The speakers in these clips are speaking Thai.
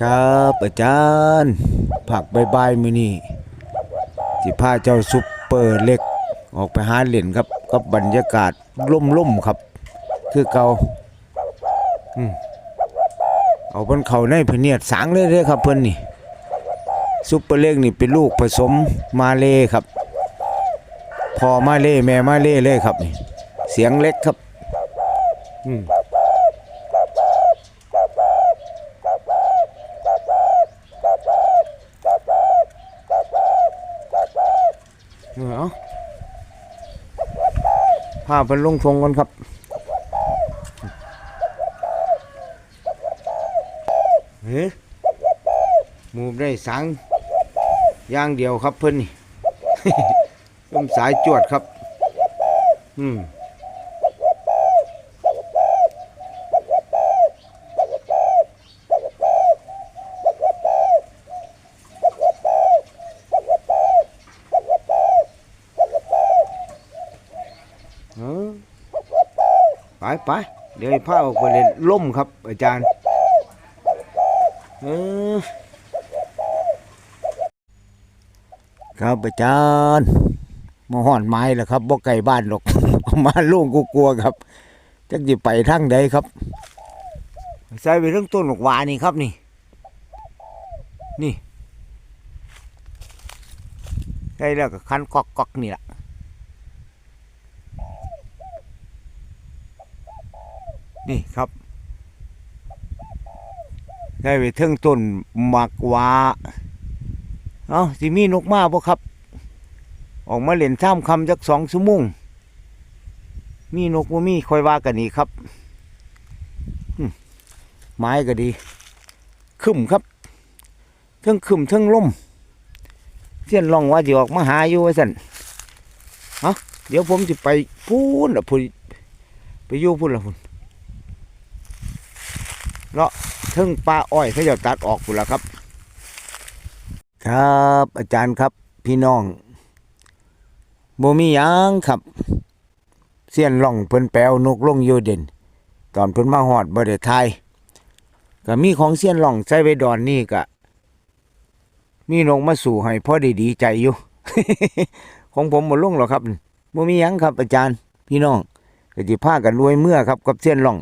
ครับอาจารย์ผักใบายมือนี่สิพาเจ้าซุปเปอร์เล็ก ออกไปหาเหรียญครับกับบรรยากาศล่มๆครับ คือเกาอืมเอาเพิ่นเขาในพเนียดสางเลยเด้อครับเพิ่นนี่ซุปเปอร์เล็กนี่เป็นลูกผสมมาเลครับพอมาเลแม่มาเลเลยครับนี่เสียงเล็กครับ อืม เอา้าเพิ่นลงทงกันครับเฮ้ยมูได้สังย่างเดียวครับเพิ่นนี่ต้มสายจวดครับ อืมเออ ไปไปเดี๋ยวให้าออกไปเล่นล่มครับ อาจารย์เออครับอาจารย์มาห่อนไม้แล้วครับบ่ไกลบ้านหรอกมาโล่งกูกลัวครับจักจะไปทางใดครับใส่ไปเรื่องต้นหมกวานี่ครับนี่ นี่ใส่แล้วก็คันกอกกอกนี่แหละ นี่ครับ ได้ไปเทิงต้นหมักวาเอาสิมีนกมาบ่ครับ ออกมาเล่นท่ามคำจักสองชั่วโมงมีนกบ่มีคอยว่ากันนี่ครับไม้ก็ดีคึมครับเทิงคึมเทิงลมเสี้ยนลองว่าจะออกมาหาอยู่ว่าสันเอาเดี๋ยวผมจะไปพูนละพูนไปอยู่พูนละพูน เทึ่งปลาอ้อยเขาจะตัดออกหมดแล้วครับ ครับอาจารย์ครับพี่น้องบ่มีหยังครับเสียนล่องเพิ่นแปลวนกลงอยู่เด่น ตอนเพิ่นมาหอดบ่ได้ทายก็มีของเสียนล่องใส่ไว้ดอนนี่ก็มีนกมาสู่ให้พ่อได้ดีใจอยู่ ของผมบ่ลงหรอครับบ่มีหยังครับ อาจารย์ พี่น้องก็สิพากันรวยเมื่อครับกับเสียนล่อง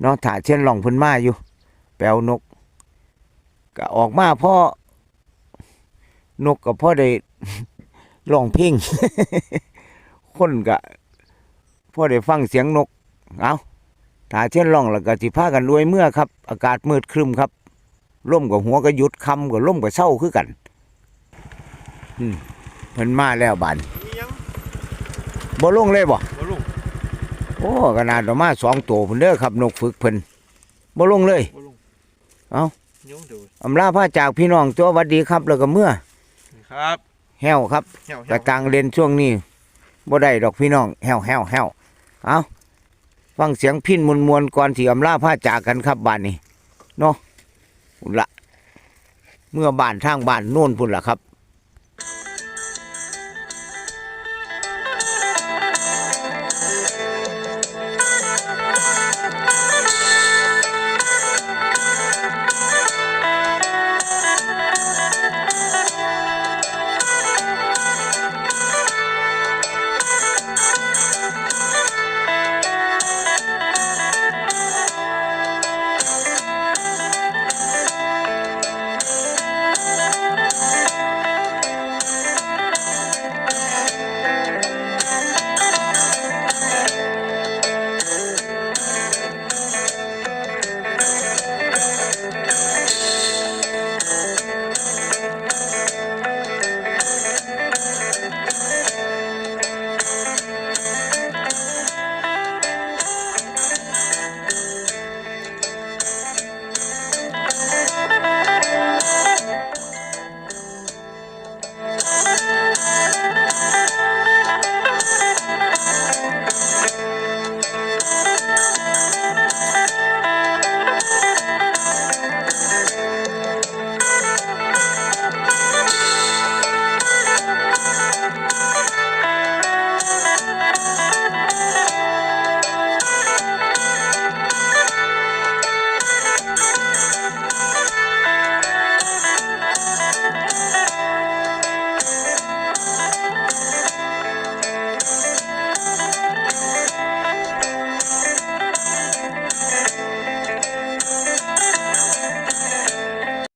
เนาะถ้าเสียนล่องเพิ่นมาอยู่ แปลวนก ก็ออกมาพ่อนกกับพ่อได้ร้องเพลงคนก็พ่อได้ฟังเสียงนก เอาถ้าเช่นร้องแล้วก็สิพากันรวยเมื่อครับ อากาศมืดครึมครับล่มกับหัวก็หยุดคำกับล่มกับเศร้าคือกันอืมเพิ่นมาแล้วบานมียังบ่ลงเลยบ่บ่ลุงโอ้ขนาดออกมาสองตัวเพิ่นเด้อครับนกฝึกเพิ่นบ่ลงเลย บ่ลุงเอ้ายุ่งดูอำลาพาจากพี่น้องตัวหวัดดีครับ แล้วก็เมื่อครับแหวครับ เหี่ยวกระตังเรียนช่วงนี้บ่ได้ดอกพี่น้องแหวแหวแหวเอาฟังเสียงพินมวลมวลๆก่อนที่อำลาพาจากกันครับบ้านนี้เนาะพุ่นละเมื่อบ้านทางบ้านโน่นพุ่นละครับ